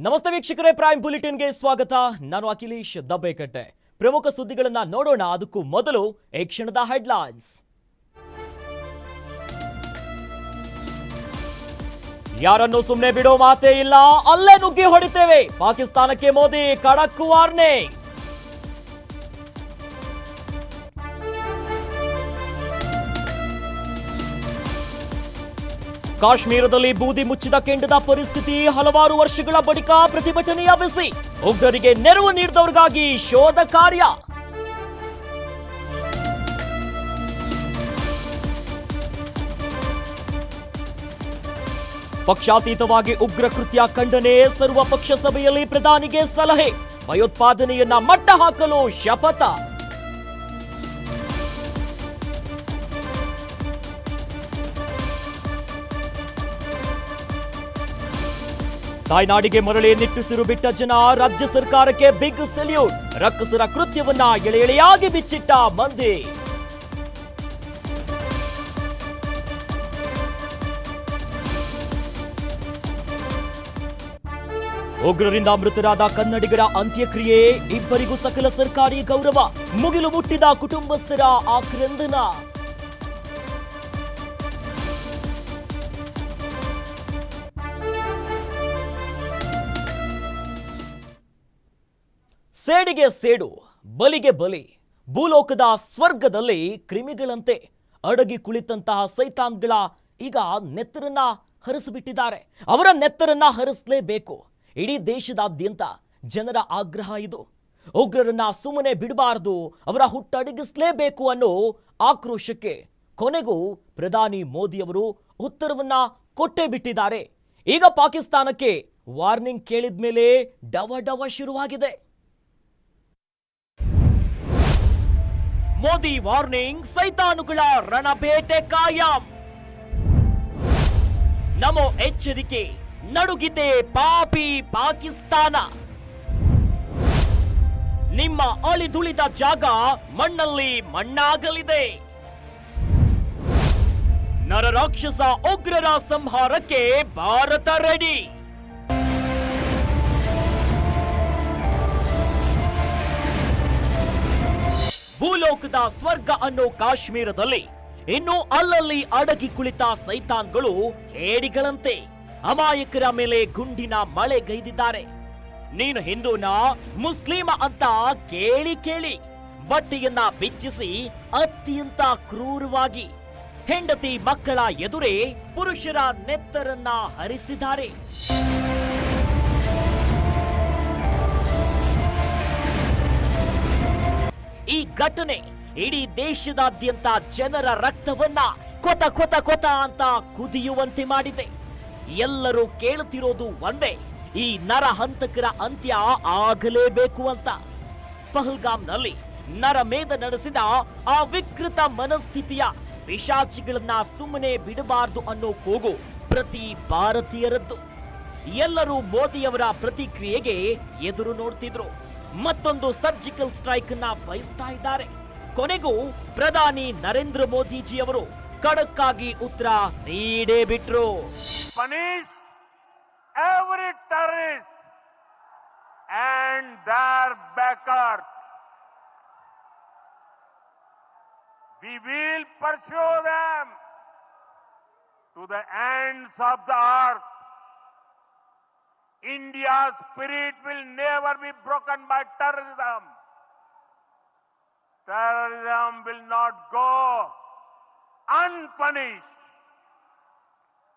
ನಮಸ್ತೆ ವೀಕ್ಷಕರೇ ಪ್ರೈಮ್ ಬುಲೆಟಿನ್ಗೆ ಸ್ವಾಗತ. ನಾನು ಅಖಿಲೇಶ್ ದಬ್ಬೆಕಟ್ಟೆ. ಪ್ರಮುಖ ಸುದ್ದಿಗಳನ್ನ ನೋಡೋಣ. ಅದಕ್ಕೂ ಮೊದಲು ಈ ಕ್ಷಣದ ಹೆಡ್ಲೈನ್ಸ್ ಯಾರನ್ನು ಸುಮ್ಮನೆ ಬಿಡೋ ಮಾತೇ ಇಲ್ಲ. ಅಲ್ಲೇ ನುಗ್ಗಿ ಹೊಡಿತೇವೆ. ಪಾಕಿಸ್ತಾನಕ್ಕೆ ಮೋದಿ ಖಡಕ್ ವಾರ್ನಿಂಗ್ ಕಾಶ್ಮೀರದಲ್ಲಿ ಬೂದಿ ಮುಚ್ಚಿದ ಕೆಂಡದ ಪರಿಸ್ಥಿತಿ ಹಲವಾರು ವರ್ಷಗಳ ಬಳಿಕ ಪ್ರತಿಭಟನೆಯ ಬಿಸಿ ಉಗ್ರರಿಗೆ ನೆರವು ನೀಡಿದವರಿಗಾಗಿ ಶೋಧ ಕಾರ್ಯ. ಪಕ್ಷಾತೀತವಾಗಿ ಉಗ್ರ ಕೃತ್ಯ ಖಂಡನೆ ಸರ್ವ ಪಕ್ಷ ಸಭೆಯಲ್ಲಿ ಪ್ರಧಾನಿಗೆ ಸಲಹೆ. ಭಯೋತ್ಪಾದನೆಯನ್ನ ಮಟ್ಟ ಹಾಕಲು ಶಪಥ. ತಾಯ್ನಾಡಿಗೆ ಮರಳಿ ನಿಟ್ಟುಸಿರು ಬಿಟ್ಟ ಜನ ರಾಜ್ಯ ಸರ್ಕಾರಕ್ಕೆ ಬಿಗ್ ಸೆಲ್ಯೂಟ್. ರಕ್ಕಸರ ಕೃತ್ಯವನ್ನ ಎಳೆ ಎಳೆಯಾಗಿ ಬಿಚ್ಚಿಟ್ಟ ಮಂದಿ. ಉಗ್ರರಿಂದ ಮೃತರಾದ ಕನ್ನಡಿಗರ ಅಂತ್ಯಕ್ರಿಯೆ, ಇಬ್ಬರಿಗೂ ಸಕಲ ಸರ್ಕಾರಿ ಗೌರವ. ಮುಗಿಲು ಮುಟ್ಟಿದ ಕುಟುಂಬಸ್ಥರ ಆಕ್ರಂದನ. ಸೇಡಿಗೆ ಸೇಡು, ಬಲಿಗೆ ಬಲಿ, ಭೂಲೋಕದ ಸ್ವರ್ಗದಲ್ಲಿ ಕ್ರಿಮಿಗಳಂತೆ ಅಡಗಿ ಕುಳಿತಂತಹ ಸೈತಾನ್ಗಳ ಈಗ ನೆತ್ತರನ್ನ ಹರಿಸಿಬಿಟ್ಟಿದ್ದಾರೆ. ಅವರ ನೆತ್ತರನ್ನ ಹರಿಸಲೇಬೇಕು. ಇಡೀ ದೇಶದಾದ್ಯಂತ ಜನರ ಆಗ್ರಹ ಇದು. ಉಗ್ರರನ್ನ ಸುಮ್ಮನೆ ಬಿಡಬಾರದು, ಅವರ ಹುಟ್ಟಡಗಿಸಲೇಬೇಕು ಅನ್ನೋ ಆಕ್ರೋಶಕ್ಕೆ ಕೊನೆಗೂ ಪ್ರಧಾನಿ ಮೋದಿಯವರು ಉತ್ತರವನ್ನ ಕೊಟ್ಟೇ ಬಿಟ್ಟಿದ್ದಾರೆ. ಈಗ ಪಾಕಿಸ್ತಾನಕ್ಕೆ ವಾರ್ನಿಂಗ್ ಕೇಳಿದ ಮೇಲೆ ಡವ ಡವ ಶುರುವಾಗಿದೆ. ಮೋದಿ ವಾರ್ನಿಂಗ್, ಸೈತಾನುಗಳ ರಣಬೇಟೆ ಕಾಯಂ. ನಮೋ ಎಚ್ಚರಿಕೆ, ನಡುಗಿತೆ ಪಾಪಿ ಪಾಕಿಸ್ತಾನ. ನಿಮ್ಮ ಅಳಿದುಳಿದ ಜಾಗ ಮಣ್ಣಲ್ಲಿ ಮಣ್ಣಾಗಲಿದೆ. ನರರಾಕ್ಷಸ ಉಗ್ರರ ಸಂಹಾರಕ್ಕೆ ಭಾರತ ರೆಡಿ ಭೂಲೋಕದ ಸ್ವರ್ಗ ಅನ್ನೋ ಕಾಶ್ಮೀರದಲ್ಲಿ ಇನ್ನು ಅಲ್ಲಲ್ಲಿ ಅಡಗಿ ಕುಳಿತ ಸೈತಾನ್ಗಳು ಹೇಡಿಗಳಂತೆ ಅಮಾಯಕರ ಮೇಲೆ ಗುಂಡಿನ ಮಳೆಗೈದಿದ್ದಾರೆ ನೀನು ಹಿಂದೂನ ಮುಸ್ಲಿಮ ಅಂತ ಕೇಳಿ ಕೇಳಿ ಬಟ್ಟೆಯನ್ನ ಬಿಚ್ಚಿಸಿ ಅತ್ಯಂತ ಕ್ರೂರವಾಗಿ ಹೆಂಡತಿ ಮಕ್ಕಳ ಎದುರೇ ಪುರುಷರ ನೆತ್ತರನ್ನ ಹರಿಸಿದ್ದಾರೆ. ಈ ಘಟನೆ. ಇಡೀ ದೇಶದಾದ್ಯಂತ ಜನರ ರಕ್ತವನ್ನ ಕೊತ ಕೊತ ಕೊತ ಅಂತ ಕುದಿಯುವಂತೆ ಮಾಡಿದೆ. ಎಲ್ಲರೂ ಕೇಳುತ್ತಿರೋದು ಒಂದೇ, ಈ ನರ ಹಂತಕರ ಅಂತ್ಯ ಆಗಲೇಬೇಕು ಅಂತ. ಪಹಲ್ಗಾಮ್ನಲ್ಲಿ ನರಮೇಧ ನಡೆಸಿದ ಆ ವಿಕೃತ ಮನಸ್ಥಿತಿಯ ಪಿಶಾಚಿಗಳನ್ನ ಸುಮ್ಮನೆ ಬಿಡಬಾರದು ಅನ್ನೋ ಕೂಗು ಪ್ರತಿ ಭಾರತೀಯರದ್ದು. ಎಲ್ಲರೂ ಮೋದಿಯವರ ಪ್ರತಿಕ್ರಿಯೆಗೆ ಎದುರು ನೋಡ್ತಿದ್ರು. ಮತ್ತೊಂದು ಸರ್ಜಿಕಲ್ ಸ್ಟ್ರೈಕ್ನ ಬಯಸ್ತಾ ಇದ್ದಾರೆ. ಕೊನೆಗೂ ಪ್ರಧಾನಿ ನರೇಂದ್ರ ಮೋದಿಜಿ ಅವರು ಕಡಕಾಗಿ ಉತ್ತರ ನೀಡೇ ಬಿಟ್ರು. Punish every terrorist and Dar ಬೇಕಾರ್ we will ಪರ್ಶೋಗ್ಯಾಮ್ to the and India's spirit will never be broken by terrorism. Terrorism will not go unpunished.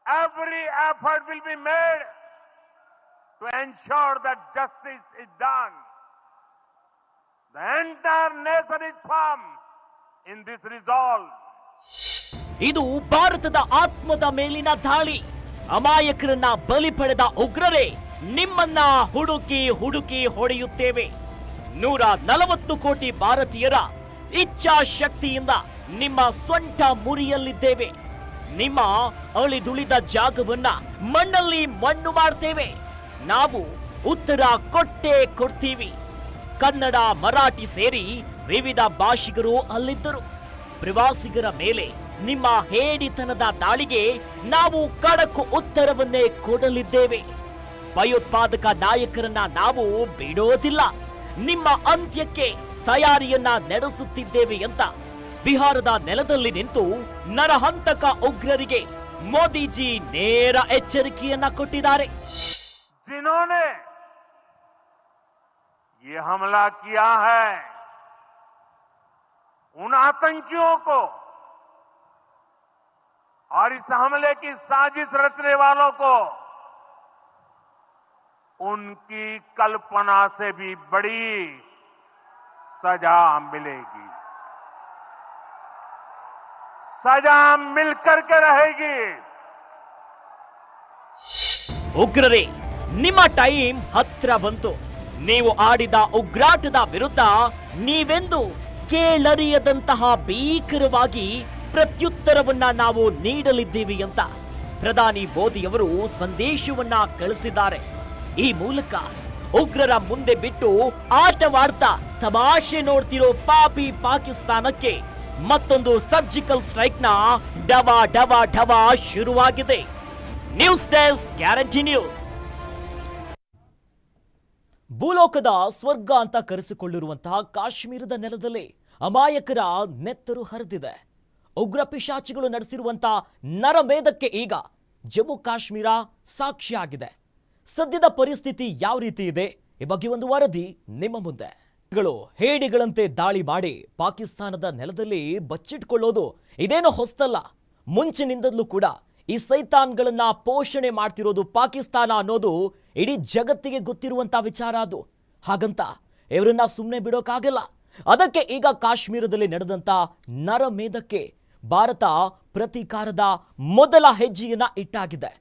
Every effort will be made to ensure that justice is done. The entire nation is firm in this resolve. ಇದು ಭಾರತದ ಆತ್ಮದ ಮೇಲಿನ ದಾಳಿ ಅಮಾಯಕರನ್ನ ಬಲಿ ಪಡೆದ ಉಗ್ರರೇ ನಿಮ್ಮನ್ನ ಹುಡುಕಿ ಹುಡುಕಿ ಹೊಡೆಯುತ್ತೇವೆ. ನೂರ ನಲವತ್ತು ಕೋಟಿ ಭಾರತೀಯರ ಇಚ್ಛಾಶಕ್ತಿಯಿಂದ ನಿಮ್ಮ ಸೊಂಟ ಮುರಿಯಲ್ಲಿದ್ದೇವೆ. ನಿಮ್ಮ ಅಳಿದುಳಿದ ಜಾಗವನ್ನ ಮಣ್ಣಲ್ಲಿ ಮಣ್ಣು ಮಾಡ್ತೇವೆ. ನಾವು ಉತ್ತರ ಕೊಟ್ಟೆ ಕೊಡ್ತೀವಿ. ಕನ್ನಡ, ಮರಾಠಿ ಸೇರಿ ವಿವಿಧ ಭಾಷಿಗರು ಅಲ್ಲಿದ್ದರು. ಪ್ರವಾಸಿಗರ ಮೇಲೆ ನಿಮ್ಮ ಹೇಡಿತನದ ದಾಳಿಗೆ ನಾವು ಕಡಕು ಉತ್ತರವನ್ನೇ ಕೊಡಲಿದ್ದೇವೆ. ಭಯೋತ್ಪಾದಕ ನಾಯಕರನ್ನ ನಾವು ಬಿಡೋದಿಲ್ಲ ನಿಮ್ಮ ಅಂತ್ಯಕ್ಕೆ ತಯಾರಿಯನ್ನ ನಡೆಸುತ್ತಿದ್ದೇವೆ ಅಂತ ಬಿಹಾರದ ನೆಲದಲ್ಲಿ ನಿಂತು ನರಹಂತಕ ಉಗ್ರರಿಗೆ ಮೋದಿಜಿ ನೇರ ಎಚ್ಚರಿಕೆಯನ್ನ ಕೊಟ್ಟಿದ್ದಾರೆ जिन्होंने ये हमला किया है उन आतंकियों को और इस हमले की साजिश रचने वालों को उनकी कल्पना से भी बड़ी सजा मिलेगी सजा मिलकर के रहेगी ಉಗ್ರರೇ ನಿಮ್ಮ ಟೈಮ್ ಹತ್ರ ಬಂತು ನೀವು ಆಡಿದ ಉಗ್ರಾಟದ ವಿರುದ್ಧ ನೀವೆಂದು ಕೇಳರಿಯದಂತಹ ಭೀಕರವಾಗಿ ಪ್ರತ್ಯುತ್ತರವನ್ನ ನಾವು ನೀಡಲಿದ್ದೀವಿ ಅಂತ ಪ್ರಧಾನಿ ಮೋದಿಯವರು ಸಂದೇಶವನ್ನ ಕಳಿಸಿದ್ದಾರೆ ಈ ಮೂಲಕ ಉಗ್ರರ ಮುಂದೆ ಬಿಟ್ಟು ಆಟವಾಡ್ತಾ ತಮಾಷೆ ನೋಡ್ತಿರೋ ಪಾಪಿ ಪಾಕಿಸ್ತಾನಕ್ಕೆ ಮತ್ತೊಂದು ಸರ್ಜಿಕಲ್ ಸ್ಟ್ರೈಕ್ನ ಡವ ಡವ ಡವ ಶುರುವಾಗಿದೆ. News desk guarantee news. ಭೂಲೋಕದ ಸ್ವರ್ಗ ಅಂತ ಕರೆಸಿಕೊಳ್ಳಿರುವಂತಹ ಕಾಶ್ಮೀರದ ನೆಲದಲ್ಲಿ ಅಮಾಯಕರ ನೆತ್ತರು ಹರಿದಿದೆ. ಉಗ್ರ ಪಿಶಾಚಿಗಳು ನಡೆಸಿರುವಂತಹ ನರಮೇಧಕ್ಕೆ ಈಗ ಜಮ್ಮು ಕಾಶ್ಮೀರ ಸಾಕ್ಷಿಯಾಗಿದೆ. ಸದ್ಯದ ಪರಿಸ್ಥಿತಿ ಯಾವ ರೀತಿ ಇದೆ ಈ ಬಗ್ಗೆ ಒಂದು ವರದಿ ನಿಮ್ಮ ಮುಂದೆ. ಗಳು ಹೇಡಿಗಳಂತೆ ದಾಳಿ ಮಾಡಿ ಪಾಕಿಸ್ತಾನದ ನೆಲದಲ್ಲಿ ಬಚ್ಚಿಟ್ಕೊಳ್ಳೋದು ಇದೇನು ಹೊಸ್ತಲ್ಲ. ಮುಂಚಿನಿಂದಲೂ ಕೂಡ ಈ ಸೈತಾನ್ಗಳನ್ನ ಪೋಷಣೆ ಮಾಡ್ತಿರೋದು ಪಾಕಿಸ್ತಾನ ಅನ್ನೋದು ಇಡೀ ಜಗತ್ತಿಗೆ ಗೊತ್ತಿರುವಂತ ವಿಚಾರ ಅದು. ಹಾಗಂತ ಇವರನ್ನ ಸುಮ್ಮನೆ ಬಿಡೋಕ್ಕಾಗಲ್ಲ ಅದಕ್ಕೆ ಈಗ ಕಾಶ್ಮೀರದಲ್ಲಿ ನಡೆದಂತ ನರಮೇಧಕ್ಕೆ ಭಾರತ ಪ್ರತೀಕಾರದ ಮೊದಲ ಹೆಜ್ಜೆಯನ್ನ ಇಟ್ಟಾಗಿದೆ.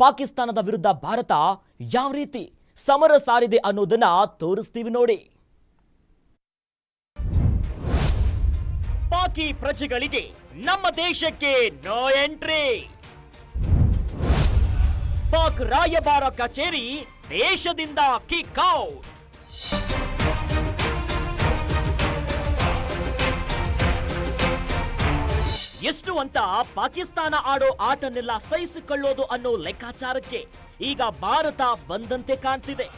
ಪಾಕಿಸ್ತಾನದ ವಿರುದ್ಧ ಭಾರತ ಯಾವ ರೀತಿ ಸಮರ ಸಾರಿದೆ ಅನ್ನೋದನ್ನ ತೋರಿಸ್ತೀವಿ ನೋಡಿ. ಪಾಕಿ ಪ್ರಜೆಗಳಿಗೆ ನಮ್ಮ ದೇಶಕ್ಕೆ ನೋ ಎಂಟ್ರಿ. ಪಾಕ್ ರಾಯಭಾರ ಕಚೇರಿ ದೇಶದಿಂದ ಕಿಕ್ ಔಟ್. ಎಷ್ಟು ಅಂತ ಪಾಕಿಸ್ತಾನ ಆಡೋ ಆಟನೆಲ್ಲ ಸಹಿಸಿಕೊಳ್ಳೋದು ಅನ್ನೋ ಲೆಕ್ಕಾಚಾರಕ್ಕೆ ಈಗ ಭಾರತ ಬಂದಂತೆ ಕಾಣ್ತಿದೆ.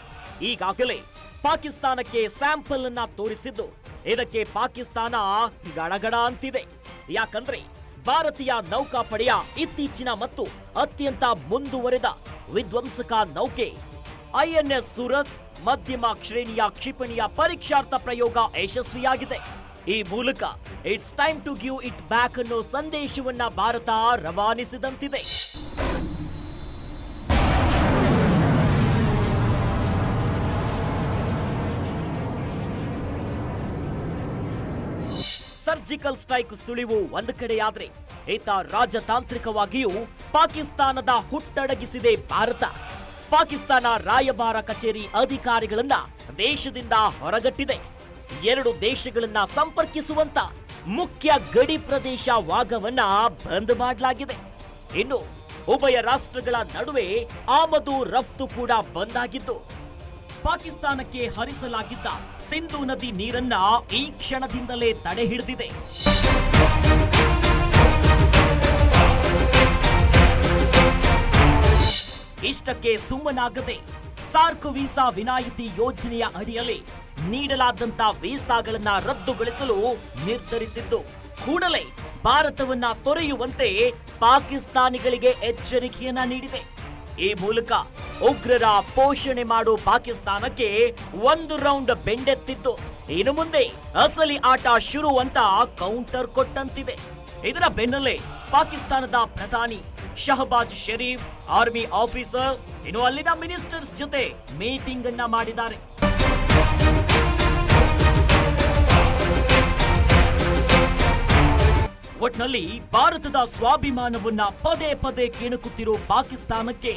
ಈಗಾಗಲೇ ಪಾಕಿಸ್ತಾನಕ್ಕೆ ಸ್ಯಾಂಪಲ್ ಅನ್ನ ತೋರಿಸಿದ್ದು. ಇದಕ್ಕೆ ಪಾಕಿಸ್ತಾನ ಗಡಗಡ ಅಂತಿದೆ. ಯಾಕಂದ್ರೆ ಭಾರತೀಯ ನೌಕಾಪಡೆಯ ಇತ್ತೀಚಿನ ಮತ್ತು ಅತ್ಯಂತ ಮುಂದುವರೆದ ವಿಧ್ವಂಸಕ ನೌಕೆ ಐಎನ್ಎಸ್ ಸೂರತ್ ಮಧ್ಯಮ ಶ್ರೇಣಿಯ ಕ್ಷಿಪಣಿಯ ಪರೀಕ್ಷಾರ್ಥ ಪ್ರಯೋಗ ಯಶಸ್ವಿಯಾಗಿದೆ. ಈ ಮೂಲಕ it's time to give it back ಅನ್ನೋ ಸಂದೇಶವನ್ನ ಭಾರತ ರವಾನಿಸಿದಂತಿದೆ. ಸರ್ಜಿಕಲ್ ಸ್ಟ್ರೈಕ್ ಸುಳಿವು ಒಂದು ಕಡೆಯಾದ್ರೆ, ಈತ ರಾಜತಾಂತ್ರಿಕವಾಗಿಯೂ ಪಾಕಿಸ್ತಾನದ ಹುಟ್ಟಡಗಿಸಿದೆ ಭಾರತ. ಪಾಕಿಸ್ತಾನ ರಾಯಭಾರ ಕಚೇರಿ ಅಧಿಕಾರಿಗಳನ್ನ ದೇಶದಿಂದ ಹೊರಗಟ್ಟಿದೆ. ಎರಡು ದೇಶಗಳನ್ನ ಸಂಪರ್ಕಿಸುವಂತ ಮುಖ್ಯ ಗಡಿ ಪ್ರದೇಶ ವಾಗವನ್ನ ಬಂದ್ ಮಾಡಲಾಗಿದೆ. ಇನ್ನು ಉಭಯ ರಾಷ್ಟ್ರಗಳ ನಡುವೆ ಆಮದು ರಫ್ತು ಕೂಡ ಬಂದಾಗಿದ್ದು ಪಾಕಿಸ್ತಾನಕ್ಕೆ ಹರಿಸಲಾಗಿದ್ದ ಸಿಂಧು ನದಿ ನೀರನ್ನ ಈ ಕ್ಷಣದಿಂದಲೇ ತಡೆ ಹಿಡಿದಿದೆ. ಇಷ್ಟಕ್ಕೆ ಸುಮ್ಮನಾಗದೆ ಸಾರ್ಕ್ ವೀಸಾ ವಿನಾಯಿತಿ ಯೋಜನೆಯ ಅಡಿಯಲ್ಲಿ ನೀಡಲಾದಂತ ವೀಸಾಗಳನ್ನ ರದ್ದುಗೊಳಿಸಲು ನಿರ್ಧರಿಸಿದ್ದು, ಕೂಡಲೇ ಭಾರತವನ್ನ ತೊರೆಯುವಂತೆ ಪಾಕಿಸ್ತಾನಿಗಳಿಗೆ ಎಚ್ಚರಿಕೆಯನ್ನ ನೀಡಿದೆ. ಈ ಮೂಲಕ ಉಗ್ರರ ಪೋಷಣೆ ಮಾಡೋ ಪಾಕಿಸ್ತಾನಕ್ಕೆ ಒಂದು ರೌಂಡ್ ಬೆಂಡೆತ್ತಿತ್ತು. ಇನ್ನು ಮುಂದೆ ಅಸಲಿ ಆಟ ಶುರು ಅಂತ ಕೌಂಟರ್ ಕೊಟ್ಟಂತಿದೆ. ಇದರ ಬೆನ್ನಲ್ಲೇ ಪಾಕಿಸ್ತಾನದ ಪ್ರಧಾನಿ ಶಹಬಾಜ್ ಶರೀಫ್, ಆರ್ಮಿ ಆಫೀಸರ್ಸ್, ಇನ್ನು ಅಲ್ಲಿನ ಮಿನಿಸ್ಟರ್ಸ್ ಜೊತೆ ಮೀಟಿಂಗ್ ಅನ್ನ ಮಾಡಿದ್ದಾರೆ. ಒಟ್ನಲ್ಲಿ ಭಾರತದ ಸ್ವಾಭಿಮಾನವನ್ನ ಪದೇ ಪದೇ ಕೆಣಕುತ್ತಿರೋ ಪಾಕಿಸ್ತಾನಕ್ಕೆ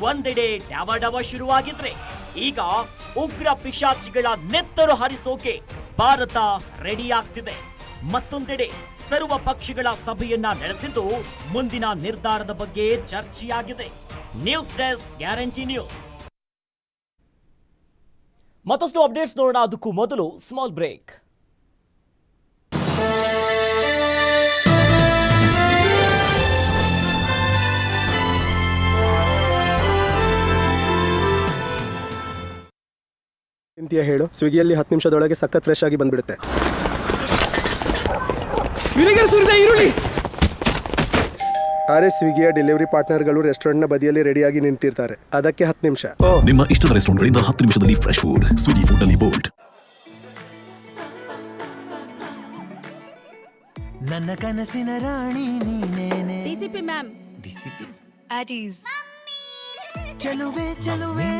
ಒಂದೆಡೆ ಡವ ಡವ ಶುರುವಾಗಿದ್ರೆ ಈಗ ಉಗ್ರ ಪಿಶಾಚಿಗಳ ನೆತ್ತರು ಹರಿಸೋಕೆ ಭಾರತ ರೆಡಿ ಆಗ್ತಿದೆ. ಮತ್ತೊಂದೆಡೆ ಸರ್ವ ಪಕ್ಷಗಳ ಸಭೆಯನ್ನ ನಡೆಸಿದ್ದು ಮುಂದಿನ ನಿರ್ಧಾರದ ಬಗ್ಗೆ ಚರ್ಚೆಯಾಗಿದೆ. News desk guarantee news. ಮತ್ತಷ್ಟು ಅಪ್ಡೇಟ್ಸ್ ನೋಡೋಣ. ಅದಕ್ಕೂ ಮೊದಲು ಸ್ಮಾಲ್ ಬ್ರೇಕ್ ತಿಂತೀಯ ಹೇಳು. ಸ್ವಿಗ್ಗಿಯಲ್ಲಿ ಹತ್ತು ನಿಮಿಷದೊಳಗೆ ಸಖತ್ ಫ್ರೆಶ್ ಆಗಿ ಬಂದ್ಬಿಡುತ್ತೆ. ಈರುಳ್ಳಿ! ಅರೆ ಸ್ವಿಗ್ಗಿಯ ಡೆಲಿವರಿ ಪಾರ್ಟ್ನರ್ಗಳು ರೆಸ್ಟೋರೆಂಟ್ನ ಬದಿಯಲ್ಲಿ ರೆಡಿಯಾಗಿ ನಿಂತಿರ್ತಾರೆ. ಅದಕ್ಕೆ ಹತ್ತು ನಿಮಿಷ. ನಿಮ್ಮ ಇಷ್ಟದ ರೆಸ್ಟೋರೆಂಟ್ಗಳಿಂದ ಹತ್ತು ನಿಮಿಷದಲ್ಲಿ ಫ್ರೆಶ್ ಫುಡ್ ಸ್ವಿಗ್ಗಿ ಫುಡ್ ಅಲ್ಲಿ ಬೋಲ್ಡ್ ನನ್ನ ಕನಸಿನ ರಾಣಿ ನೀನೇನೆ? DCP ma'am DCP at is ಚಲುವೆ ಚಲುವೆ.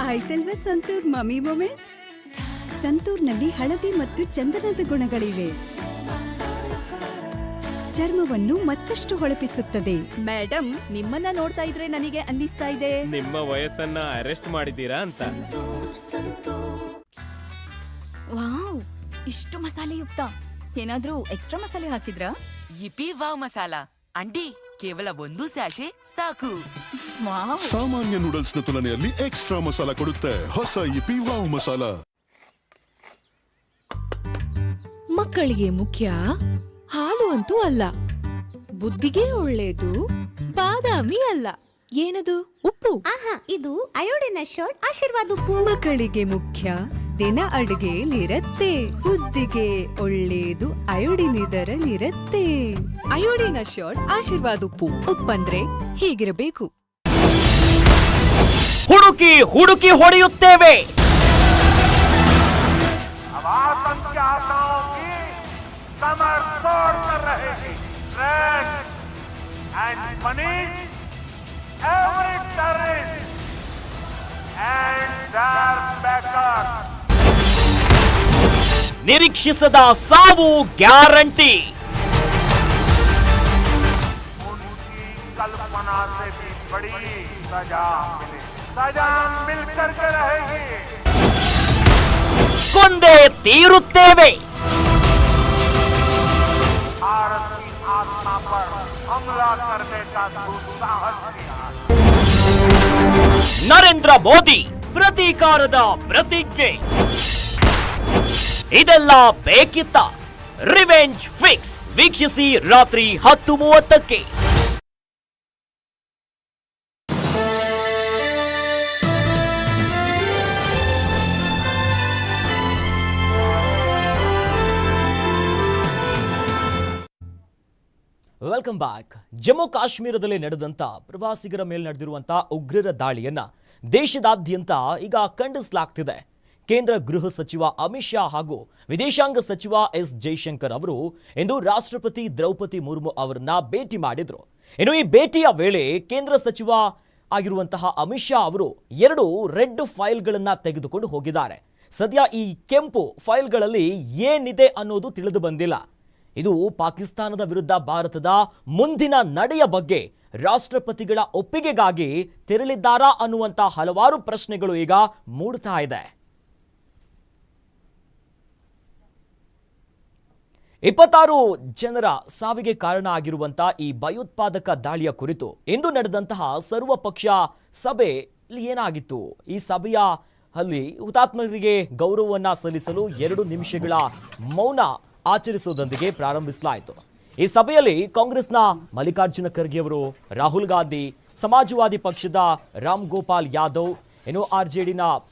ಆಯ್ತಲ್ವ ಸಂತೂರ್ ಮಮ್ಮಿ ಮೊಮೆಂಟ್? ಸಂತೂರ್ನಲ್ಲಿ ಹಳದಿ ಮತ್ತು ಚಂದನದ ಗುಣಗಳಿವೆ. ಚರ್ಮವನ್ನು ಮತ್ತಷ್ಟು ಹೊಳಪಿಸುತ್ತದೆ. ಮೇಡಮ್ ನಿಮ್ಮನ್ನ ನೋಡ್ತಾ ಇದ್ರೆ ನನಗೆ ಅನ್ನಿಸ್ತಾ ಇದೆ. ನಿಮ್ಮ ವಯಸ್ಸನ್ನ ಅರೆಸ್ಟ್ ಮಾಡಿದ್ದೀರಾ ಅಂತ. ವಾವ್ ಇಷ್ಟು ಮಸಾಲೆಯುಕ್ತ. ಏನಾದ್ರೂ ಎಕ್ಸ್ಟ್ರಾ ಮಸಾಲೆ ಹಾಕಿದ್ರಾ? ಇಪಿ ವಾವ್ ಮಸಾಲ. ಅಂಟಿ. ಕೇವಲ ಒಂದು ಸ್ಯಾಶೆ ಸಾಕು. ಸಾಮಾನ್ಯ ನೂಡಲ್ಸ್ನ ತುಲನೆಯಲ್ಲಿ ಎಕ್ಸ್ಟ್ರಾ ಮಸಾಲ ಕೊಡುತ್ತೆ. ಹೊಸ ಇಪಿ ವಾವ್ ಮಸಾಲ. ಮಕ್ಕಳಿಗೆ ಮುಖ್ಯ ಹಾಲು ಅಂತೂ ಅಲ್ಲ. ಬುದ್ಧಿಗೆ ಒಳ್ಳೇದು ಬಾದಾಮಿ ಅಲ್ಲ. ಏನದು? ಉಪ್ಪು. ಆಹಾ ಇದು ಅಯೋಡಿನ ಶಾರ್ಟ್ ಆಶೀರ್ವಾದ ಉಪ್ಪು. ಮಕ್ಕಳಿಗೆ ಮುಖ್ಯ ದಿನ ಅಡುಗೆಯಲ್ಲಿರತ್ತೆ ಬುದ್ಧಿಗೆ ಒಳ್ಳೇದು ಅಯೋಡಿನ್ ಇದರಲ್ಲಿರತ್ತೆ ಅಯೋಡಿನ ಶರ್ಟ್ ಆಶೀರ್ವಾದ ಉಪ್ಪು ಉಪ್ಪಂದ್ರೆ ಹೀಗಿರಬೇಕು. ಹುಡುಕಿ ಹುಡುಕಿ ಹೊಡೆಯುತ್ತೇವೆ. and their backers. ನಿರೀಕ್ಷಿಸದ ಸಾವು ಗ್ಯಾರಂಟಿ. ಕೊಂದೆ ತೀರುತ್ತೇವೆ. ನರೇಂದ್ರ ಮೋದಿ ಪ್ರತೀಕಾರದ ಪ್ರತಿಜ್ಞೆ. ಇದೆಲ್ಲ ಬೇಕಿತ್ತ. ರಿವೆಂಜ್ ಫಿಕ್ಸ್ ವೀಕ್ಷಿಸಿ ರಾತ್ರಿ ಹತ್ತು ಮೂವತ್ತಕ್ಕೆ. ವೆಲ್ಕಮ್ ಬ್ಯಾಕ್ ಜಮ್ಮು ಕಾಶ್ಮೀರದಲ್ಲಿ ನಡೆದಂತ ಪ್ರವಾಸಿಗರ ಮೇಲೆ ನಡೆದಿರುವಂತಹ ಉಗ್ರರ ದಾಳಿಯನ್ನ ದೇಶದಾದ್ಯಂತ ಈಗ ಖಂಡಿಸಲಾಗ್ತಿದೆ. ಕೇಂದ್ರ ಗೃಹ ಸಚಿವ ಅಮಿತ್ ಶಾ ಹಾಗೂ ವಿದೇಶಾಂಗ ಸಚಿವ ಎಸ್ ಜೈಶಂಕರ್ ಅವರು ಇಂದು ರಾಷ್ಟ್ರಪತಿ ದ್ರೌಪದಿ ಮುರ್ಮು ಅವರನ್ನ ಭೇಟಿ ಮಾಡಿದ್ರು. ಇನ್ನು ಈ ಭೇಟಿಯ ವೇಳೆ ಕೇಂದ್ರ ಸಚಿವ ಆಗಿರುವಂತಹ ಅಮಿತ್ ಶಾ ಅವರು ಎರಡು ರೆಡ್ ಫೈಲ್ಗಳನ್ನ ತೆಗೆದುಕೊಂಡು ಹೋಗಿದ್ದಾರೆ. ಸದ್ಯ ಈ ಕೆಂಪು ಫೈಲ್ಗಳಲ್ಲಿ ಏನಿದೆ ಅನ್ನೋದು ತಿಳಿದು ಬಂದಿಲ್ಲ. ಇದು ಪಾಕಿಸ್ತಾನದ ವಿರುದ್ಧ ಭಾರತದ ಮುಂದಿನ ನಡೆಯ ಬಗ್ಗೆ ರಾಷ್ಟ್ರಪತಿಗಳ ಒಪ್ಪಿಗೆಗಾಗಿ ತೆರಳಿದ್ದಾರಾ ಅನ್ನುವಂಥ ಹಲವಾರು ಪ್ರಶ್ನೆಗಳು ಈಗ ಮೂಡ್ತಾ ಇದೆ. ಇಪ್ಪತ್ತಾರು ಜನರ ಸಾವಿಗೆ ಕಾರಣ ಆಗಿರುವಂತಹ ಈ ಭಯೋತ್ಪಾದಕ ದಾಳಿಯ ಕುರಿತು ಇಂದು ನಡೆದಂತಹ ಸರ್ವಪಕ್ಷ ಸಭೆ ಏನಾಗಿತ್ತು? ಈ ಸಭೆಯ ಅಲ್ಲಿ ಹುತಾತ್ಮರಿಗೆ ಗೌರವವನ್ನು ಸಲ್ಲಿಸಲು ಎರಡು ನಿಮಿಷಗಳ ಮೌನ ಆಚರಿಸುವುದೊಂದಿಗೆ ಪ್ರಾರಂಭಿಸಲಾಯಿತು. ಈ ಸಭೆಯಲ್ಲಿ ಕಾಂಗ್ರೆಸ್ನ ಮಲ್ಲಿಕಾರ್ಜುನ ಖರ್ಗೆ ಅವರು, ರಾಹುಲ್ ಗಾಂಧಿ, ಸಮಾಜವಾದಿ ಪಕ್ಷದ ರಾಮ್ ಗೋಪಾಲ್ ಯಾದವ್ ಇನ್ನು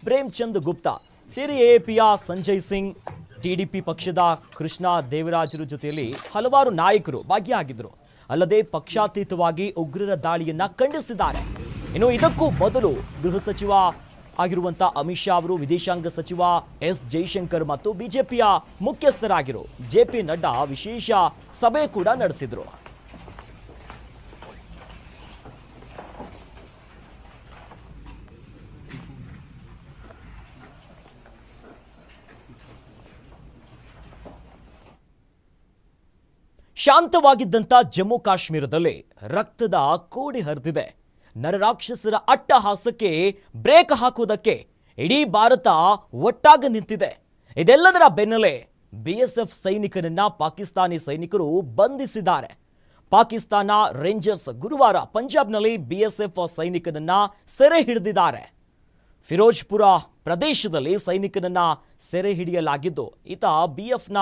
ಪ್ರೇಮ್ ಚಂದ್ ಗುಪ್ತಾ ಸೇರಿ ಎಎಪಿಯ ಸಂಜಯ್ ಸಿಂಗ್ ಟಿಡಿಪಿ ಪಕ್ಷದ ಕೃಷ್ಣ ದೇವರಾಜರು ಜೊತೆಯಲ್ಲಿ ಹಲವಾರು ನಾಯಕರು ಭಾಗಿಯಾಗಿದ್ದರು. ಅಲ್ಲದೆ ಪಕ್ಷಾತೀತವಾಗಿ ಉಗ್ರರ ದಾಳಿಯನ್ನ ಖಂಡಿಸಿದ್ದಾರೆ. ಇನ್ನು ಇದಕ್ಕೂ ಮೊದಲು ಗೃಹ ಸಚಿವ ಆಗಿರುವಂತ ಅಮಿತ್ ಶಾ ಅವರು, ವಿದೇಶಾಂಗ ಸಚಿವ ಎಸ್ ಜೈಶಂಕರ್ ಮತ್ತು ಬಿಜೆಪಿಯ ಮುಖ್ಯಸ್ಥರಾಗಿರೋ ಜೆ ಪಿ ನಡ್ಡಾ ವಿಶೇಷ ಸಭೆ ಕೂಡ ನಡೆಸಿದ್ರು. ಶಾಂತವಾಗಿದ್ದಂಥ ಜಮ್ಮು ಕಾಶ್ಮೀರದಲ್ಲಿ ರಕ್ತದ ಕೋಡಿ ಹರಿದಿದೆ. ನರರಾಕ್ಷಸರ ಅಟ್ಟಹಾಸಕ್ಕೆ ಬ್ರೇಕ್ ಹಾಕುವುದಕ್ಕೆ ಇಡೀ ಭಾರತ ಒಟ್ಟಾಗಿ ನಿಂತಿದೆ. ಇದೆಲ್ಲದರ ಬೆನ್ನಲ್ಲೇ ಎಫ್ ಸೈನಿಕನನ್ನ ಪಾಕಿಸ್ತಾನಿ ಸೈನಿಕರು ಬಂಧಿಸಿದ್ದಾರೆ. ಪಾಕಿಸ್ತಾನ ರೇಂಜರ್ಸ್ ಗುರುವಾರ ಪಂಜಾಬ್ನಲ್ಲಿ ಬಿಎಸ್ಎಫ್ ಸೈನಿಕನನ್ನ ಸೆರೆ ಹಿಡಿದಿದ್ದಾರೆ. ಫಿರೋಜ್ಪುರ ಪ್ರದೇಶದಲ್ಲಿ ಸೈನಿಕನನ್ನ ಸೆರೆ ಹಿಡಿಯಲಾಗಿದ್ದು, ಈತ ಬಿಎಫ್ನ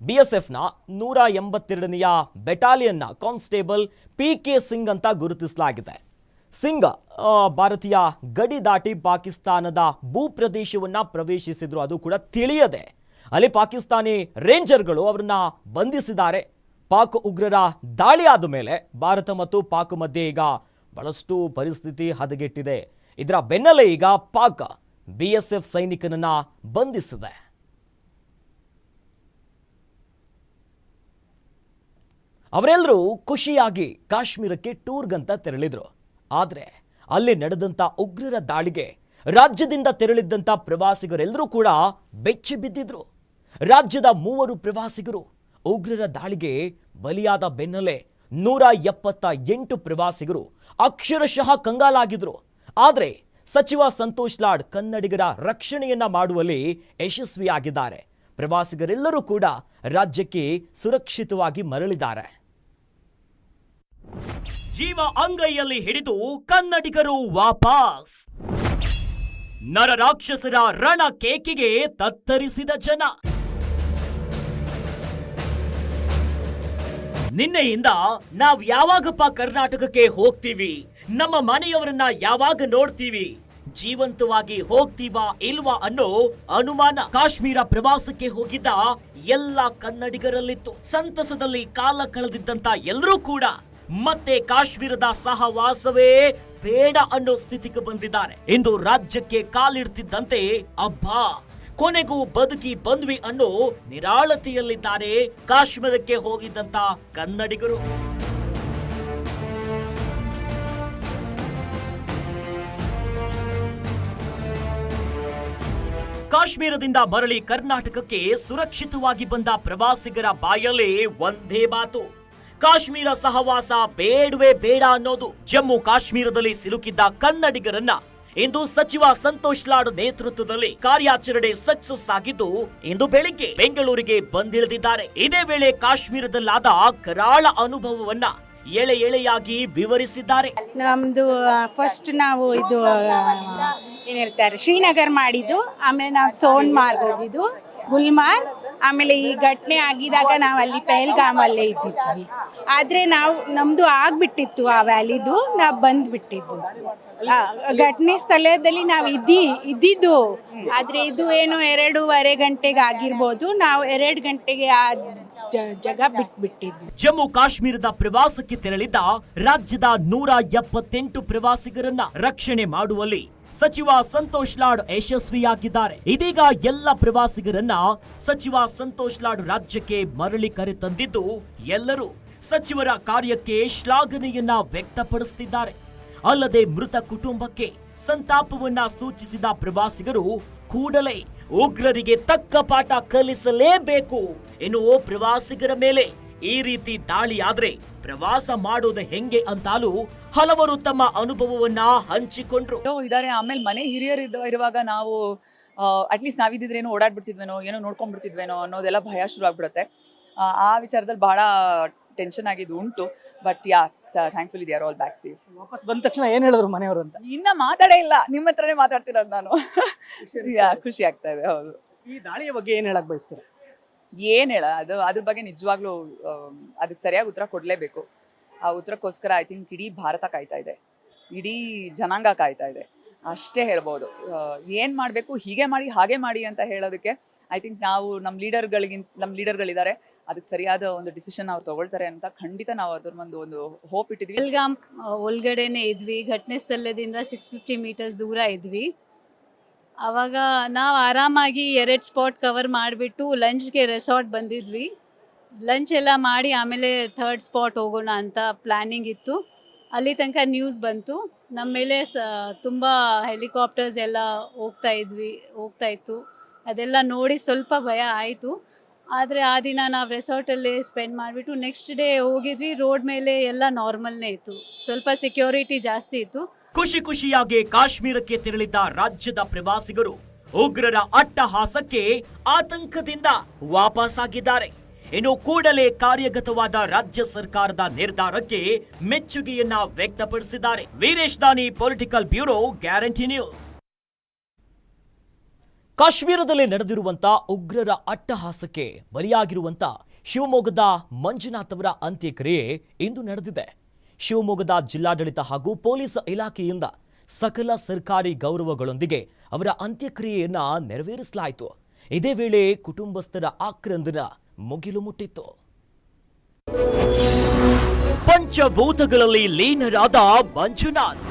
ಬಿಎಸ್ಎಫ್ನ ನೂರ ಎಂಬತ್ತೆರಡನೆಯ ಬೆಟಾಲಿಯನ್ನ ಕಾನ್ಸ್ಟೇಬಲ್ ಪಿ ಕೆ ಸಿಂಗ್ ಅಂತ ಗುರುತಿಸಲಾಗಿದೆ. ಸಿಂಗ್ ಭಾರತೀಯ ಗಡಿ ದಾಟಿ ಪಾಕಿಸ್ತಾನದ ಭೂ ಪ್ರದೇಶವನ್ನು ಪ್ರವೇಶಿಸಿದ್ರು. ಅದು ಕೂಡ ತಿಳಿಯದೆ. ಅಲ್ಲಿ ಪಾಕಿಸ್ತಾನಿ ರೇಂಜರ್ಗಳು ಅವರನ್ನ ಬಂಧಿಸಿದ್ದಾರೆ. ಪಾಕ್ ಉಗ್ರರ ದಾಳಿ ಆದ ಮೇಲೆ ಭಾರತ ಮತ್ತು ಪಾಕ್ ಮಧ್ಯೆ ಈಗ ಬಹಳಷ್ಟು ಪರಿಸ್ಥಿತಿ ಹದಗೆಟ್ಟಿದೆ. ಇದರ ಬೆನ್ನಲ್ಲೇ ಈಗ ಪಾಕ್ ಬಿಎಸ್ಎಫ್ ಸೈನಿಕನನ್ನ ಬಂಧಿಸಿದೆ. ಅವರೆಲ್ಲರೂ ಖುಷಿಯಾಗಿ ಕಾಶ್ಮೀರಕ್ಕೆ ಟೂರ್ಗಂತ ತೆರಳಿದ್ರು. ಆದರೆ ಅಲ್ಲಿ ನಡೆದಂತ ಉಗ್ರರ ದಾಳಿಗೆ ರಾಜ್ಯದಿಂದ ತೆರಳಿದ್ದಂಥ ಪ್ರವಾಸಿಗರೆಲ್ಲರೂ ಕೂಡ ಬೆಚ್ಚಿ ಬಿದ್ದಿದ್ರು. ರಾಜ್ಯದ ಮೂವರು ಪ್ರವಾಸಿಗರು ಉಗ್ರರ ದಾಳಿಗೆ ಬಲಿಯಾದ ಬೆನ್ನಲ್ಲೇ ನೂರ ಎಪ್ಪತ್ತ ಎಂಟು ಪ್ರವಾಸಿಗರು ಅಕ್ಷರಶಃ ಕಂಗಾಲಾಗಿದ್ರು. ಆದರೆ ಸಚಿವ ಸಂತೋಷ್ ಲಾಡ್ ಕನ್ನಡಿಗರ ರಕ್ಷಣೆಯನ್ನ ಮಾಡುವಲ್ಲಿ ಯಶಸ್ವಿಯಾಗಿದ್ದಾರೆ. ಪ್ರವಾಸಿಗರೆಲ್ಲರೂ ಕೂಡ ರಾಜ್ಯಕ್ಕೆ ಸುರಕ್ಷಿತವಾಗಿ ಮರಳಿದ್ದಾರೆ. ಜೀವ ಅಂಗೈಯಲ್ಲಿ ಹಿಡಿದು ಕನ್ನಡಿಗರು ವಾಪಸ್. ನರರಾಕ್ಷಸರ ರಣ ಕೇಕಿಗೆ ತತ್ತರಿಸಿದ ಜನ. ನಿನ್ನೆಯಿಂದ ನಾವ್ ಯಾವಾಗಪ್ಪ ಕರ್ನಾಟಕಕ್ಕೆ ಹೋಗ್ತೀವಿ? ನಮ್ಮ ಮನೆಯವರನ್ನ ಯಾವಾಗ ನೋಡ್ತೀವಿ? ಜೀವಂತವಾಗಿ ಹೋಗ್ತೀವಾ ಇಲ್ವಾ ಅನ್ನೋ ಅನುಮಾನ. ಕಾಶ್ಮೀರ ಪ್ರವಾಸಕ್ಕೆ ಹೋಗಿದ್ದ ಎಲ್ಲ ಕನ್ನಡಿಗರಲ್ಲಿತ್ತು. ಸಂತಸದಲ್ಲಿ ಕಾಲ ಕಳೆದಿದ್ದಂತ ಎಲ್ಲರೂ ಕೂಡ. ಮತ್ತೆ ಕಾಶ್ಮೀರದ ಸಹವಾಸವೇ ಬೇಡ ಅನ್ನೋ ಸ್ಥಿತಿಗೆ ಬಂದಿದ್ದಾರೆ. ಇಂದು ರಾಜ್ಯಕ್ಕೆ ಕಾಲಿಡ್ತಿದ್ದಂತೆ ಅಬ್ಬಾ! ಕೊನೆಗೂ ಬದುಕಿ ಬಂದ್ವಿ ಅನ್ನೋ ನಿರಾಳತೆಯಲ್ಲಿದ್ದಾರೆ ಕಾಶ್ಮೀರಕ್ಕೆ ಹೋಗಿದ್ದಂತ ಕನ್ನಡಿಗರು. ಕಾಶ್ಮೀರದಿಂದ ಮರಳಿ ಕರ್ನಾಟಕಕ್ಕೆ ಸುರಕ್ಷಿತವಾಗಿ ಬಂದ ಪ್ರವಾಸಿಗರ ಬಾಯಲ್ಲಿ ಒಂದೇ ಮಾತು. ಕಾಶ್ಮೀರ ಸಹವಾಸ ಬೇಡವೇ ಬೇಡ ಅನ್ನೋದು ಜಮ್ಮು ಕಾಶ್ಮೀರದಲ್ಲಿ ಸಿಲುಕಿದ್ದ ಕನ್ನಡಿಗರನ್ನ ಇಂದು ಸಚಿವ ಸಂತೋಷ್ ಲಾಡ್ ನೇತೃತ್ವದಲ್ಲಿ ಕಾರ್ಯಾಚರಣೆ ಸಕ್ಸಸ್ ಆಗಿದ್ದು ಇಂದು ಬೆಳಿಗ್ಗೆ ಬೆಂಗಳೂರಿಗೆ ಬಂದಿಳಿದಿದ್ದಾರೆ. ಇದೇ ವೇಳೆ ಕಾಶ್ಮೀರದಲ್ಲಾದ ಕರಾಳ ಅನುಭವವನ್ನ ಎಳೆ ಎಳೆಯಾಗಿ ವಿವರಿಸಿದ್ದಾರೆ. ನಮ್ದು ಫಸ್ಟ್ ನಾವು ಇದು ಏನ್ ಹೇಳ್ತಾರೆ, ಶ್ರೀನಗರ್ ಮಾಡಿದ್ದು, ಆಮೇಲೆ ನಾವು ಸೋನ್ ಮಾರ್ಗ್ ಹೋಗಿದ್ದು, ಗುಲ್ಮಾರ್ಗ್ ಆಮೇಲೆ ಈ ಘಟನೆ ಆಗಿದಾಗ ನಾವು ಅಲ್ಲಿ ಪೆಹಲ್ಗಾಮಲ್ಲೇ ಇದ್ದಿದ್ವಿ. ಆದ್ರೆ ನಾವು ನಮ್ದು ಆಗ್ಬಿಟ್ಟಿತ್ತು ಆ ವ್ಯಾಲಿದು, ನಾವು ಬಂದ್ಬಿಟ್ಟಿದ್ದು. ಘಟನೆ ಸ್ಥಳದಲ್ಲಿ ನಾವು ಇದ್ದಿ, ಇದ್ದಿದ್ದು. ಆದ್ರೆ ಇದು ಏನು ಎರಡೂವರೆ ಗಂಟೆಗೆ ಆಗಿರ್ಬೋದು, ನಾವು ಎರಡು ಗಂಟೆಗೆ ಆ ಜಾಗ ಬಿಟ್ಬಿಟ್ಟಿದ್ವಿ ಜಮ್ಮು ಕಾಶ್ಮೀರದ ಪ್ರವಾಸಕ್ಕೆ ತೆರಳಿದ್ದ ರಾಜ್ಯದ ನೂರ ಎಪ್ಪತ್ತೆಂಟು ಪ್ರವಾಸಿಗರನ್ನ ರಕ್ಷಣೆ ಮಾಡುವಲ್ಲಿ ಸಚಿವ ಸಂತೋಷ್ ಲಾಡ್ ಯಶಸ್ವಿಯಾಗಿದ್ದಾರೆ. ಇದೀಗ ಎಲ್ಲ ಪ್ರವಾಸಿಗರನ್ನ ಸಚಿವ ಸಂತೋಷ್ ಲಾಡ್ ರಾಜ್ಯಕ್ಕೆ ಮರಳಿ ಕರೆತಂದಿದ್ದು ಎಲ್ಲರೂ ಸಚಿವರ ಕಾರ್ಯಕ್ಕೆ ಶ್ಲಾಘನೆಯನ್ನ ವ್ಯಕ್ತಪಡಿಸುತ್ತಿದ್ದಾರೆ ಅಲ್ಲದೆ ಮೃತ ಕುಟುಂಬಕ್ಕೆ ಸಂತಾಪವನ್ನ ಸೂಚಿಸಿದ ಪ್ರವಾಸಿಗರು ಕೂಡಲೇ ಉಗ್ರರಿಗೆ ತಕ್ಕ ಪಾಠ ಕಲಿಸಲೇಬೇಕು ಎನ್ನುವ ಪ್ರವಾಸಿಗರ ಮೇಲೆ ಈ ರೀತಿ ದಾಳಿ ಆದ್ರೆ ಪ್ರವಾಸ ಮಾಡೋದು ಹೆಂಗೆ ಅಂತಾಲೂ ಹಲವರು ತಮ್ಮ ಅನುಭವವನ್ನ ಹಂಚಿಕೊಂಡ್ರು. ಇದಾರೆ ಆಮೇಲೆ ಮನೆ ಹಿರಿಯರು ಇರುವಾಗ ನಾವು ಅಟ್ಲೀಸ್ಟ್ ನಾವಿದ್ದಿದ್ರೆ ಏನೋ ಓಡಾಡ್ಬಿಡ್ತಿದ್ವೇನೋ ಏನೋ ನೋಡ್ಕೊಂಡ್ಬಿಡ್ತಿದ್ವೇನೋ ಅನ್ನೋದೆಲ್ಲ ಭಯ ಶುರು ಆಗ್ಬಿಡುತ್ತೆ ಆ, ಆ ವಿಚಾರದಲ್ಲಿ ಬಹಳ ಟೆನ್ಷನ್ ಆಗಿದ್ದು ಉಂಟು but yeah thankfully they are all back safe ವಾಪಸ್ ಬಂದ ತಕ್ಷಣ ಏನ್ ಹೇಳಿದ್ರು ಮನೆಯವರು ಅಂತ? ಇನ್ನ ಮಾತಾಡೇ ಇಲ್ಲ ನಿಮ್ಮ ಹತ್ರನೇ ಮಾತಾಡ್ತಿರೋದು ನಾನು. ಯಾ ಖುಷಿ ಆಗ್ತಾ ಇದೆ ಹೌದು. ಈ ದಾಳಿಯ ಬಗ್ಗೆ ಏನ್ ಹೇಳಕ್ ಬಯಸ್ತೀರಾ? ಏನ್ ಹೇಳ, ಅದು ಅದ್ರ ಬಗ್ಗೆ ನಿಜವಾಗ್ಲೂ ಅದಕ್ಕೆ ಸರಿಯಾಗಿ ಉತ್ತರ ಕೊಡ್ಲೇಬೇಕು. ಆ ಉತ್ತರಕ್ಕೋಸ್ಕರ ಐ ಥಿಂಕ್ ಇಡೀ ಭಾರತ ಕಾಯ್ತಾ ಇದೆ. ಇಡೀ ಜನಾಂಗ ಕಾಯ್ತಾ ಇದೆ. ಅಷ್ಟೇ ಹೇಳ್ಬೋದು. ಏನು ಏನ್ ಮಾಡ್ಬೇಕು, ಹೀಗೆ ಮಾಡಿ, ಹಾಗೆ ಮಾಡಿ ಅಂತ ಹೇಳೋದಕ್ಕೆ ಐ ಥಿಂಕ್ ನಾವು ನಮ್ಮ ಲೀಡರ್ಗಳಿಗಿಂತ ನಮ್ಮ ಲೀಡರ್ಗಳಿದ್ದಾರೆ. ಅದಕ್ಕೆ ಸರಿಯಾದ ಒಂದು ಡಿಸಿಷನ್ ಅವ್ರು ತಗೊಳ್ತಾರೆ ಅಂತ ಖಂಡಿತ ನಾವು ಅದ್ರ ಒಂದು ಒಂದು ಹೋಪ್ ಇಟ್ಟಿದ್ವಿ. ಬೆಲ್ಗಾಮ್ ಒಳಗಡೆನೆ ಇದ್ವಿ. ಘಟನೆ ಸ್ಥಳದಿಂದ ಸಿಕ್ಸ್ ಫಿಫ್ಟಿ ಮೀಟರ್ಸ್ ದೂರ ಇದ್ವಿ. ಅವಾಗ ನಾವು ಆರಾಮಾಗಿ ಎರಡು ಸ್ಪಾಟ್ ಕವರ್ ಮಾಡಿಬಿಟ್ಟು ಲಂಚ್ಗೆ ರೆಸಾರ್ಟ್ ಬಂದಿದ್ವಿ. ಲಂಚ್ ಎಲ್ಲ ಮಾಡಿ ಆಮೇಲೆ ಥರ್ಡ್ ಸ್ಪಾಟ್ ಹೋಗೋಣ ಅಂತ ಪ್ಲ್ಯಾನಿಂಗ್ ಇತ್ತು. ಅಲ್ಲಿ ತನಕ ನ್ಯೂಸ್ ಬಂತು. ನಮ್ಮ ಮೇಲೆ ಸ, ತುಂಬ ಹೆಲಿಕಾಪ್ಟರ್ಸ್ ಎಲ್ಲ ಹೋಗ್ತಾ ಇದ್ವಿ, ಹೋಗ್ತಾ ಇತ್ತು. ಅದೆಲ್ಲ ನೋಡಿ ಸ್ವಲ್ಪ ಭಯ ಆಯಿತು. ಆದರೆ ಆ ದಿನ ನಾವು ರೆಸಾರ್ಟಲ್ಲೇ ಸ್ಪೆಂಡ್ ಮಾಡಿಬಿಟ್ಟು ನೆಕ್ಸ್ಟ್ ಡೇ ಹೋಗಿದ್ವಿ. ರೋಡ್ ಮೇಲೆ ಎಲ್ಲ ನಾರ್ಮಲ್ನೇ ಇತ್ತು. ಸ್ವಲ್ಪ ಸೆಕ್ಯೂರಿಟಿ ಜಾಸ್ತಿ ಇತ್ತು. ಖುಷಿ ಖುಷಿಯಾಗಿ ಕಾಶ್ಮೀರಕ್ಕೆ ತೆರಳಿದ್ದ ರಾಜ್ಯದ ಪ್ರವಾಸಿಗರು ಉಗ್ರರ ಅಟ್ಟಹಾಸಕ್ಕೆ ಆತಂಕದಿಂದ ವಾಪಸ್ಸಾಗಿದ್ದಾರೆ ಇನ್ನು ಕೂಡಲೇ ಕಾರ್ಯಗತವಾದ ರಾಜ್ಯ ಸರ್ಕಾರದ ನಿರ್ಧಾರಕ್ಕೆ ಮೆಚ್ಚುಗೆಯನ್ನ ವ್ಯಕ್ತಪಡಿಸಿದ್ದಾರೆ. ವೀರೇಶ್ ದಾನಿ ಪೊಲಿಟಿಕಲ್ ಬ್ಯೂರೋ ಗ್ಯಾರಂಟಿ ನ್ಯೂಸ್ ಕಾಶ್ಮೀರದಲ್ಲಿ ನಡೆದಿರುವಂಥ ಉಗ್ರರ ಅಟ್ಟಹಾಸಕ್ಕೆ ಬಲಿಯಾಗಿರುವಂತ ಶಿವಮೊಗ್ಗದ ಮಂಜುನಾಥ್ ಅವರ ಅಂತ್ಯಕ್ರಿಯೆ ಇಂದು ನಡೆದಿದೆ. ಶಿವಮೊಗ್ಗದ ಜಿಲ್ಲಾಡಳಿತ ಹಾಗೂ ಪೊಲೀಸ್ ಇಲಾಖೆಯಿಂದ ಸಕಲ ಸರ್ಕಾರಿ ಗೌರವಗಳೊಂದಿಗೆ ಅವರ ಅಂತ್ಯಕ್ರಿಯೆಯನ್ನ ನೆರವೇರಿಸಲಾಯಿತು. ಇದೇ ವೇಳೆ ಕುಟುಂಬಸ್ಥರ ಆಕ್ರಂದನ ಮುಗಿಲು ಮುಟ್ಟಿತ್ತು. ಪಂಚಭೂತಗಳಲ್ಲಿ ಲೀನರಾದ ಮಂಜುನಾಥ್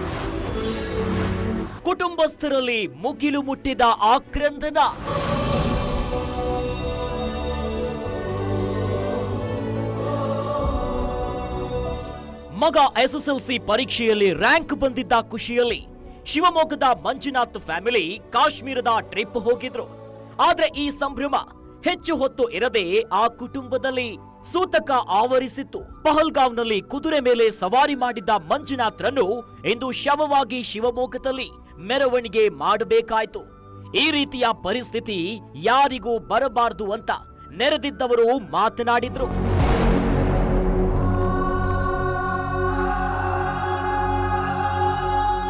ಕುಟುಂಬಸ್ಥರಲ್ಲಿ ಮುಗಿಲು ಮುಟ್ಟಿದ ಆಕ್ರಂದನ. ಮಗ ಎಸ್ಎಸ್ಎಲ್ಸಿ ಪರೀಕ್ಷೆಯಲ್ಲಿ ರ್ಯಾಂಕ್ ಬಂದಿದ್ದ ಖುಷಿಯಲ್ಲಿ ಶಿವಮೊಗ್ಗದ ಮಂಜುನಾಥ್ ಫ್ಯಾಮಿಲಿ ಕಾಶ್ಮೀರದ ಟ್ರಿಪ್ ಹೋಗಿದ್ರು. ಆದ್ರೆ ಈ ಸಂಭ್ರಮ ಹೆಚ್ಚು ಹೊತ್ತು ಇರದೆ ಆ ಕುಟುಂಬದಲ್ಲಿ ಸೂತಕ ಆವರಿಸಿತ್ತು. ಪಹಲ್ಗಾಂವ್ನಲ್ಲಿ ಕುದುರೆ ಮೇಲೆ ಸವಾರಿ ಮಾಡಿದ್ದ ಮಂಜುನಾಥ್ರನ್ನು ಇಂದು ಶವವಾಗಿ ಶಿವಮೊಗ್ಗದಲ್ಲಿ ಮೆರವಣಿಗೆ ಮಾಡಬೇಕಾಯ್ತು. ಈ ರೀತಿಯ ಪರಿಸ್ಥಿತಿ ಯಾರಿಗೂ ಬರಬಾರದು ಅಂತ ನೆರೆದಿದ್ದವರು ಮಾತನಾಡಿದ್ರು.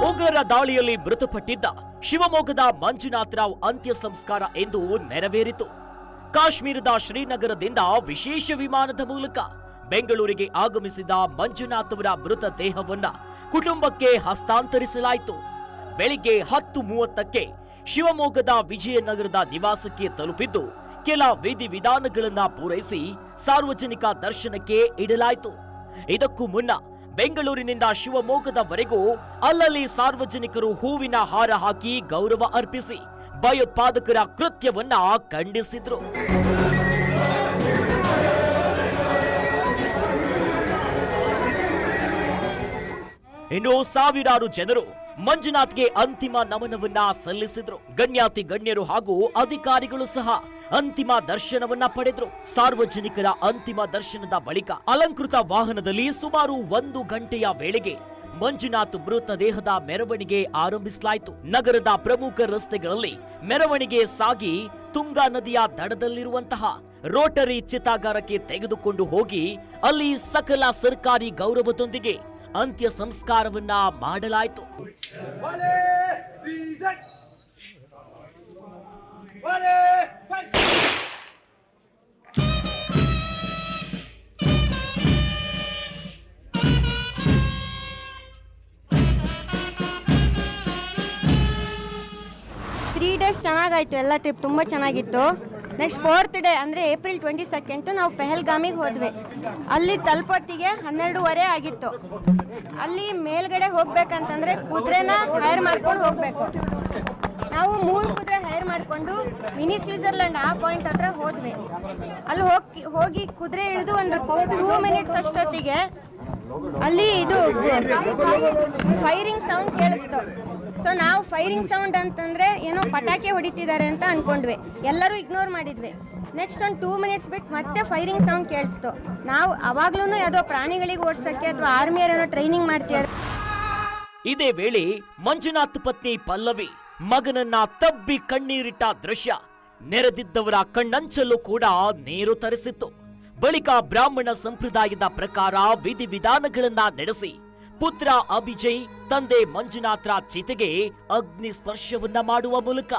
ಉಗ್ರರ ದಾಳಿಯಲ್ಲಿ ಮೃತಪಟ್ಟಿದ್ದ ಶಿವಮೊಗ್ಗದ ಮಂಜುನಾಥ್ ರಾವ್ ಅಂತ್ಯ ಸಂಸ್ಕಾರ ಎಂದು ನೆರವೇರಿತು. ಕಾಶ್ಮೀರದ ಶ್ರೀನಗರದಿಂದ ವಿಶೇಷ ವಿಮಾನದ ಮೂಲಕ ಬೆಂಗಳೂರಿಗೆ ಆಗಮಿಸಿದ ಮಂಜುನಾಥ್ ಅವರ ಮೃತ ದೇಹವನ್ನ ಕುಟುಂಬಕ್ಕೆ ಹಸ್ತಾಂತರಿಸಲಾಯಿತು. ಬೆಳಿಗ್ಗೆ ಹತ್ತು ಮೂವತ್ತಕ್ಕೆ ಶಿವಮೊಗ್ಗದ ವಿಜಯನಗರದ ನಿವಾಸಕ್ಕೆ ತಲುಪಿದ್ದು, ಕೆಲ ವಿಧಿವಿಧಾನಗಳನ್ನ ಪೂರೈಸಿ ಸಾರ್ವಜನಿಕ ದರ್ಶನಕ್ಕೆ ಇಡಲಾಯಿತು. ಇದಕ್ಕೂ ಮುನ್ನ ಬೆಂಗಳೂರಿನಿಂದ ಶಿವಮೊಗ್ಗದವರೆಗೂ ಅಲ್ಲಲ್ಲಿ ಸಾರ್ವಜನಿಕರು ಹೂವಿನ ಹಾರ ಹಾಕಿ ಗೌರವ ಅರ್ಪಿಸಿ ಭಯೋತ್ಪಾದಕರ ಕೃತ್ಯವನ್ನ ಖಂಡಿಸಿದ್ರು. ಇನ್ನು ಸಾವಿರಾರು ಜನರು ಮಂಜುನಾಥ್ಗೆ ಅಂತಿಮ ನಮನವನ್ನ ಸಲ್ಲಿಸಿದ್ರು. ಗಣ್ಯಾತಿ ಗಣ್ಯರು ಹಾಗೂ ಅಧಿಕಾರಿಗಳು ಸಹ ಅಂತಿಮ ದರ್ಶನವನ್ನ ಪಡೆದ್ರು. ಸಾರ್ವಜನಿಕರ ಅಂತಿಮ ದರ್ಶನದ ಬಳಿಕ ಅಲಂಕೃತ ವಾಹನದಲ್ಲಿ ಸುಮಾರು ಒಂದು ಗಂಟೆಯ ವೇಳೆಗೆ ಮಂಜುನಾಥ್ ಮೃತದೇಹದ ಮೆರವಣಿಗೆ ಆರಂಭಿಸಲಾಯಿತು. ನಗರದ ಪ್ರಮುಖ ರಸ್ತೆಗಳಲ್ಲಿ ಮೆರವಣಿಗೆ ಸಾಗಿ ತುಂಗಾ ನದಿಯ ದಡದಲ್ಲಿರುವಂತಹ ರೋಟರಿ ಚಿತಾಗಾರಕ್ಕೆ ತೆಗೆದುಕೊಂಡು ಹೋಗಿ ಅಲ್ಲಿ ಸಕಲ ಸರ್ಕಾರಿ ಗೌರವದೊಂದಿಗೆ ಅಂತ್ಯ ಸಂಸ್ಕಾರವನ್ನ ಮಾಡಲಾಯಿತು ತ್ರೀ ಡೇಸ್ ಚೆನ್ನಾಗಾಯ್ತು ಎಲ್ಲ ಟ್ರಿಪ್ ತುಂಬ ಚೆನ್ನಾಗಿತ್ತು. ನೆಕ್ಸ್ಟ್ ಫೋರ್ತ್ ಡೇ ಅಂದರೆ ಏಪ್ರಿಲ್ ಟ್ವೆಂಟಿ ಸೆಕೆಂಡು ನಾವು ಪೆಹಲ್ಗಾಮಿಗೆ ಹೋದ್ವಿ. ಅಲ್ಲಿ ತಲುಪೊತ್ತಿಗೆ ಹನ್ನೆರಡೂವರೆ ಆಗಿತ್ತು. ಅಲ್ಲಿ ಮೇಲ್ಗಡೆ ಹೋಗ್ಬೇಕಂತಂದ್ರೆ ಕುದುರೆನ ಹೈರ್ ಮಾಡ್ಕೊಂಡು ಹೋಗಬೇಕು. ನಾವು ಮೂರು ಕುದುರೆ ಹೈರ್ ಮಾಡಿಕೊಂಡು ಮಿನಿ ಸ್ವಿಟ್ಜರ್ಲೆಂಡ್ ಆ ಪಾಯಿಂಟ್ ಹತ್ರ ಹೋದ್ವಿ. ಅಲ್ಲಿ ಹೋಗಿ ಹೋಗಿ ಕುದುರೆ ಇಳಿದು ಒಂದು ಟೂ ಮಿನಿಟ್ಸ್ ಅಷ್ಟೊತ್ತಿಗೆ ಅಲ್ಲಿ ಇದು ಫೈರಿಂಗ್ ಸೌಂಡ್ ಕೇಳಿಸ್ತು. ಸೊ ನಾವು ಫೈರಿಂಗ್ ಸೌಂಡ್ ಅಂತಂದ್ರೆ ಏನೋ ಪಟಾಕಿ ಹೊಡಿತಿದ್ದಾರೆ ಅಂತ ಅನ್ಕೊಂಡ್ವಿ. ಎಲ್ಲರೂ ಇಗ್ನೋರ್ ಮಾಡಿದ್ವಿ. ನೆಕ್ಸ್ಟ್ ಒಂದು ಟೂ ಮಿನಿಟ್ಸ್ ಬಿಟ್ಟು ಮತ್ತೆ ಫೈರಿಂಗ್ ಸೌಂಡ್ ಕೇಳಿಸ್ತು. ನಾವು ಅವಾಗ್ಲೂ ಯಾವುದೋ ಪ್ರಾಣಿಗಳಿಗೆ ಓಡಿಸೋಕ್ಕೆ ಅಥವಾ ಆರ್ಮಿಯರೇನೋ ಟ್ರೈನಿಂಗ್ ಮಾಡ್ತಿದ್ದಾರೆ ಇದೇ ವೇಳೆ ಮಂಜುನಾಥ್ ಪತ್ನಿ ಪಲ್ಲವಿ ಮಗನನ್ನ ತಬ್ಬಿ ಕಣ್ಣೀರಿಟ್ಟ ದೃಶ್ಯ. ನೆರೆದಿದ್ದವರ ಕಣ್ಣಂಚಲ್ಲೂ ಕೂಡ ನೀರು ತರಿಸಿತ್ತು. ಬಳಿಕ ಬ್ರಾಹ್ಮಣ ಸಂಪ್ರದಾಯದ ಪ್ರಕಾರ ವಿಧಿವಿಧಾನಗಳನ್ನ ನಡೆಸಿ ಪುತ್ರ ಅಭಿಜಯ್, ತಂದೆ ಮಂಜುನಾಥ್ರ ಚಿತೆಗೆ ಅಗ್ನಿ ಸ್ಪರ್ಶವನ್ನ ಮಾಡುವ ಮೂಲಕ.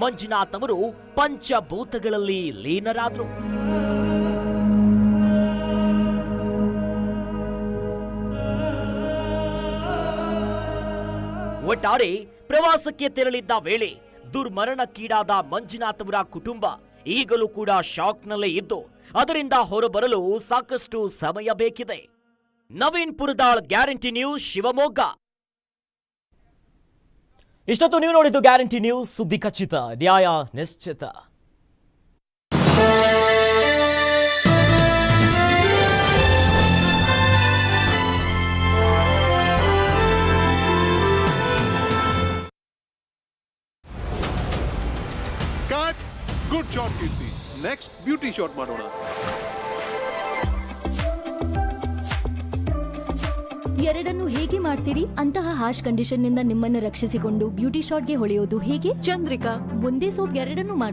ಮಂಜುನಾಥ್ ಅವರು ಪಂಚಭೂತಗಳಲ್ಲಿ ಲೀನರಾದರು. ಒಟ್ಟಾರೆ ಪ್ರವಾಸಕ್ಕೆ ತೆರಳಿದ್ದ ವೇಳೆ ದುರ್ಮರಣಕ್ಕೀಡಾದ ಮಂಜುನಾಥ್ ಅವರ ಕುಟುಂಬ ಈಗಲೂ ಕೂಡ ಶಾಕ್ನಲ್ಲೇ ಇದ್ದು, ಅದರಿಂದ ಹೊರಬರಲು ಸಾಕಷ್ಟು ಸಮಯ ಬೇಕಿದೆ. Naveen Puradal guarantee news Shivamogga. ಇಷ್ಟೊತ್ತು ನೀವು ನೋಡಿದ್ದು ಗ್ಯಾರಂಟಿ ನ್ಯೂಸ್ ಸುದ್ದಿ ಖಚಿತ, ನ್ಯಾಯ ನಿಶ್ಚಿತ. Good shot Keerthi next beauty shot ಮಾಡೋಣ. ಎರಡನ್ನು ಹೇಗೆ ಮಾಡ್ತೀರಿ? ಅಂತಹ ಹಾಶ್ ಕಂಡೀಷನ್ನಿಂದ ನಿಮ್ಮನ್ನು ರಕ್ಷಿಸಿಕೊಂಡು ಬ್ಯೂಟಿ ಶಾಟ್ಗೆ ಹೊಳೆಯೋದು ಹೇಗೆ? ಚಂದ್ರಿಕಾ. ಒಂದೇ ಸೋಪ್ ಎರಡನ್ನು